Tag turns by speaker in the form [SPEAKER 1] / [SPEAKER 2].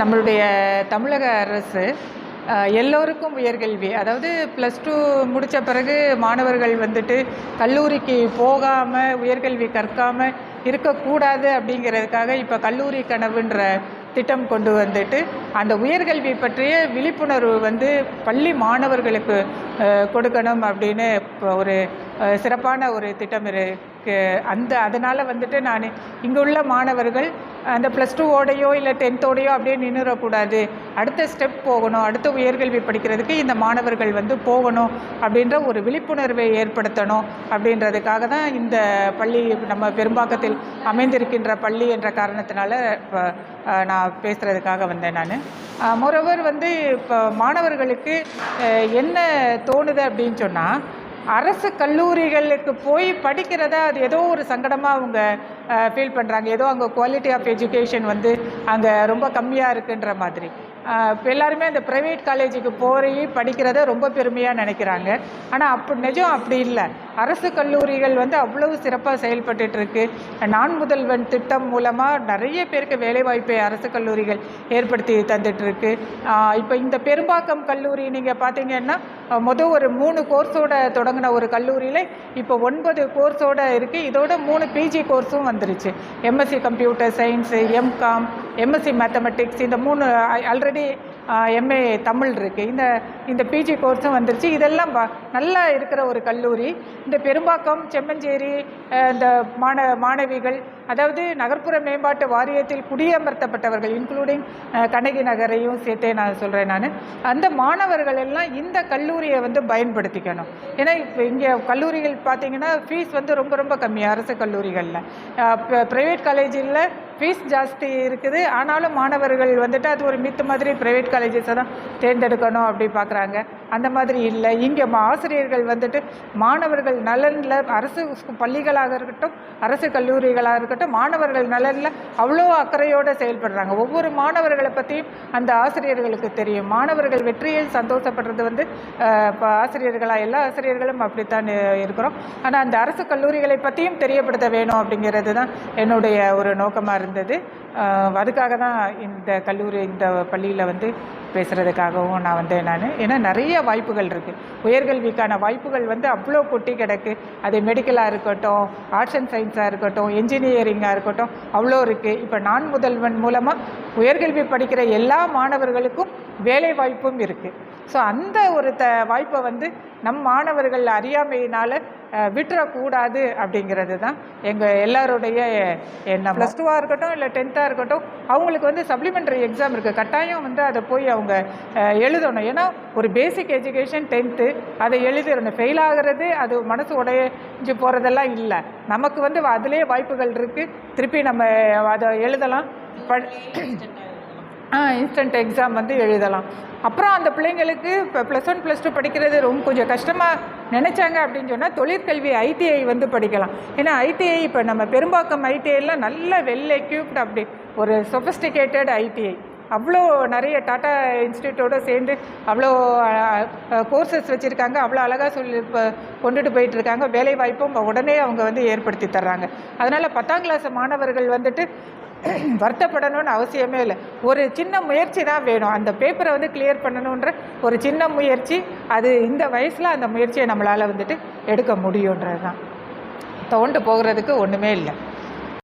[SPEAKER 1] நம்மளுடைய தமிழக அரசு எல்லோருக்கும் உயர்கல்வி அதாவது ப்ளஸ் டூ முடித்த பிறகு மாணவர்கள் வந்துட்டு கல்லூரிக்கு போகாமல் உயர்கல்வி கற்காமல் இருக்கக்கூடாது அப்படிங்கிறதுக்காக இப்போ கல்லூரி கனவுன்ற திட்டம் கொண்டு வந்துட்டு அந்த உயர்கல்வி பற்றிய விழிப்புணர்வு வந்து பள்ளி மாணவர்களுக்கு கொடுக்கணும் அப்படின்னு இப்போ ஒரு சிறப்பான ஒரு திட்டம் இருக்கு. அந்த அதனால் வந்துட்டு நான் இங்கே உள்ள மாணவர்கள் அந்த ப்ளஸ் டூவோடையோ இல்லை டென்த்தோடையோ அப்படியே நின்றுடக்கூடாது அடுத்த ஸ்டெப் போகணும். அடுத்த உயர்கல்வி படிக்கிறதுக்கு இந்த மாணவர்கள் வந்து போகணும் அப்படின்ற ஒரு விழிப்புணர்வை ஏற்படுத்தணும் அப்படின்றதுக்காக தான் இந்த பள்ளி நம்ம பெரும்பாக்கத்தில் அமைந்திருக்கின்ற பள்ளி என்ற காரணத்தினால இப்போ நான் பேசுகிறதுக்காக வந்தேன் நான். மொரவர் வந்து இப்போ மாணவர்களுக்கு என்ன தோணுது அப்படின்னு சொன்னால் அரசு கல்லூரிகளுக்கு போய் படிக்கிறத அது ஏதோ ஒரு சங்கடமாக அவங்க ஃபீல் பண்ணுறாங்க ஏதோ அங்கே குவாலிட்டி ஆஃப் எஜுகேஷன் வந்து அங்கே ரொம்ப கம்மியாக இருக்குன்ற மாதிரி. இப்போ எல்லாருமே அந்த ப்ரைவேட் காலேஜுக்கு போய் படிக்கிறத ரொம்ப பெருமையாக நினைக்கிறாங்க. ஆனால் அப்படி நிஜம் அப்படி இல்லை. அரசு கல்லூரிகள் வந்து அவ்வளவு சிறப்பாக செயல்பட்டுருக்கு நான் முதல்வன் திட்டம் மூலமாக நிறைய பேருக்கு வேலைவாய்ப்பை அரசு கல்லூரிகள் ஏற்படுத்தி தந்துட்டுருக்கு இப்போ இந்த பெரும்பாக்கம் கல்லூரி நீங்கள் பார்த்தீங்கன்னா மொதல் ஒரு மூணு கோர்ஸோட தொடங்கின ஒரு கல்லூரியில் இப்போ ஒன்பது கோர்ஸோட இருக்குது இதோட மூணு பிஜி கோர்ஸும் வந்துருச்சு. MSc computer science MCom MSc mathematics இந்த மூணு ஆல்ரெடி எம்ஏ தமிழ் இருக்குது இந்த இந்த பிஜி கோர்ஸும் வந்துருச்சு. இதெல்லாம் ப- நல்லா இருக்கிற ஒரு கல்லூரி. இந்த பெரும்பாக்கம் செம்மஞ்சேரி இந்த மாண மாணவிகள் அதாவது நகர்ப்புற மேம்பாட்டு வாரியத்தில் குடியமர்த்தப்பட்டவர்கள் இன்க்ளூடிங் கண்ணகி நகரையும் சேர்த்தே நான் சொல்கிறேன் நான். அந்த மாணவர்கள் எல்லாம் இந்த கல்லூரியை வந்து பயன்படுத்திக்கணும். ஏன்னா இப்போ இங்கே கல்லூரிகள் பார்த்தீங்கன்னா ஃபீஸ் வந்து ரொம்ப ரொம்ப கம்மி அரசு கல்லூரிகளில். ப்ரைவேட் காலேஜில் ஃபீஸ் ஜாஸ்தி இருக்குது. ஆனாலும் மாணவர்கள் வந்துட்டு அது ஒரு மித்து மாதிரி ப்ரைவேட் காலேஜஸை தான் தேர்ந்தெடுக்கணும் அப்படி பார்க்குறாங்க அந்த மாதிரி இல்லை. இங்கே ஆசிரியர்கள் வந்துட்டு மாணவர்கள் நலனில் அரசு பள்ளிகளாக இருக்கட்டும் அரசு கல்லூரிகளாக இருக்கட்டும் மாணவர்கள் நலனில் அவ்வளோ அக்கறையோடு செயல்படுறாங்க. ஒவ்வொரு மாணவர்களை பற்றியும் அந்த ஆசிரியர்களுக்கு தெரியும். மாணவர்கள் வெற்றியில் சந்தோஷப்படுறது வந்து இப்போ ஆசிரியர்களாக எல்லா ஆசிரியர்களும் அப்படித்தான் இருக்கிறோம். ஆனால் அந்த அரசு கல்லூரிகளை பற்றியும் தெரியப்படுத்த வேணும் அப்படிங்கிறது தான் என்னுடைய ஒரு நோக்கமாக இருந்தது. அதுக்காக தான் இந்த கல்லூரி இந்த பள்ளியில் வந்து பேசுகிறதுக்காகவும் நான் வந்தேன் நான். ஏன்னா நிறைய வாய்ப்புகள் இருக்குது உயர்கல்விக்கான வாய்ப்புகள் வந்து அவ்வளோ கொட்டி கிடக்கு. அது மெடிக்கலாக இருக்கட்டும் ஆர்ட்ஸ் அண்ட் சயின்ஸாக இருக்கட்டும் என்ஜினியரிங்காக இருக்கட்டும் அவ்வளோ இருக்குது இப்போ நான் முதல்வன் மூலமாக உயர்கல்வி படிக்கிற எல்லா மாணவர்களுக்கும் வேலை வாய்ப்பும் இருக்குது ஸோ அந்த ஒரு த வாய்ப்பை வந்து நம் மாணவர்கள் அறியாமையினால் விட்டுறக்கூடாது அப்படிங்கிறது தான் எங்கள் எல்லாருடைய எண்ணம் ப்ளஸ் டூவாக இருக்கட்டும் இல்லை டென்த்தாக இருக்கட்டும் அவங்களுக்கு வந்து சப்ளிமெண்ட்ரி எக்ஸாம் இருக்குது கட்டாயம் வந்து அதை போய் அவங்க எழுதணும் ஏன்னா ஒரு பேசிக் எஜுகேஷன் டென்த்து அதை எழுதிடணும் ஃபெயில் ஆகிறது அது மனசு உடைஞ்சு போகிறதெல்லாம் இல்லை நமக்கு வந்து அதிலே வாய்ப்புகள் இருக்குது திருப்பி நம்ம அதை எழுதலாம் ப இன்ஸ்டன்ட் எக்ஸாம் வந்து எழுதலாம். அப்புறம் அந்த பிள்ளைங்களுக்கு இப்போ ப்ளஸ் ஒன் ப்ளஸ் டூ படிக்கிறது ரொம்ப கொஞ்சம் கஷ்டமாக நினச்சாங்க அப்படின்னு சொன்னால் தொழிற்கல்வி ஐடிஐ வந்து படிக்கலாம். ஏன்னா ஐடிஐ இப்போ நம்ம பெரும்பாக்கம் ஐடிஐலாம் நல்ல வெல் எக்யூப்ட் அப்படி. ஒரு சொஃபஸ்டிகேட்டட் ஐடிஐ அவ்வளோ நிறைய டாட்டா இன்ஸ்டியூட்டோட சேர்ந்து அவ்வளோ கோர்சஸ் வச்சுருக்காங்க. அவ்வளோ அழகாக சொல்லி இப்போ கொண்டுட்டு போயிட்டுருக்காங்க வேலைவாய்ப்பும் உடனே அவங்க வந்து ஏற்படுத்தி தர்றாங்க. அதனால் பத்தாம் கிளாஸ் மாணவர்கள் வந்துட்டு வருத்தப்படணும்னு அவசியமே இல்லை. ஒரு சின்ன முயற்சி தான் வேணும். அந்த பேப்பரை வந்து கிளியர் பண்ணணுன்ற ஒரு சின்ன முயற்சி அது இந்த வயசில் அந்த முயற்சியை நம்மளால் வந்துட்டு எடுக்க முடியுன்றது தான் தோண்டு போகிறதுக்கு ஒன்றுமே இல்லை.